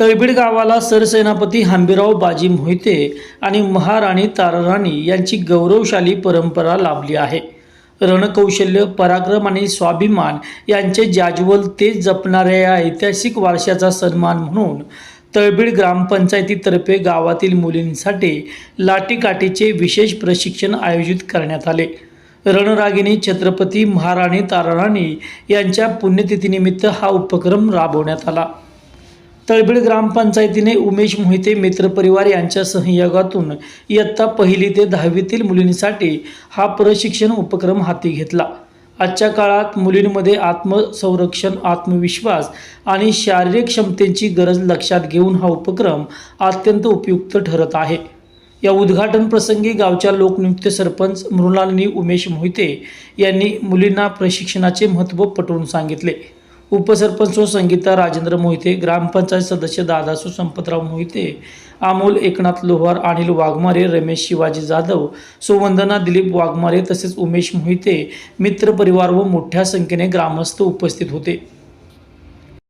तळबीड गावाला सरसेनापती हंबीराव बाजी मोहिते आणि महाराणी ताराराणी यांची गौरवशाली परंपरा लाभली आहे. रणकौशल्य पराक्रम आणि स्वाभिमान यांचे जाज्वल तेज जपणाऱ्या या ऐतिहासिक वारशाचा सन्मान म्हणून तळबीड ग्रामपंचायतीतर्फे गावातील मुलींसाठी लाठीकाठीचे विशेष प्रशिक्षण आयोजित करण्यात आले. रणरागिणी छत्रपती महाराणी ताराराणी यांच्या पुण्यतिथीनिमित्त हा उपक्रम राबवण्यात आला. तळबीड ग्रामपंचायतीने उमेश मोहिते मित्रपरिवार यांच्या सहयोगातून इयत्ता पहिली ते दहावीतील मुलींसाठी हा प्रशिक्षण उपक्रम हाती घेतला. आजच्या काळात मुलींमध्ये आत्मसंरक्षण आत्मविश्वास आणि शारीरिक क्षमतेची गरज लक्षात घेऊन हा उपक्रम अत्यंत उपयुक्त ठरत आहे. या उद्घाटन प्रसंगी गावच्या लोकनियुक्त सरपंच मृणालिनी उमेश मोहिते यांनी मुलींना प्रशिक्षणाचे महत्त्व पटवून सांगितले. उपसरपंच संगीता राजेंद्र मोहिते ग्रामपंचायत सदस्य दादासू संपतराव मोहिते अमोल एकनाथ लोहार अनिल वाघमारे रमेश शिवाजी जाधव सुवंदना दिलीप वाघमारे तसेच उमेश मोहिते मित्रपरिवार व मोठ्या संख्येने ग्रामस्थ उपस्थित होते.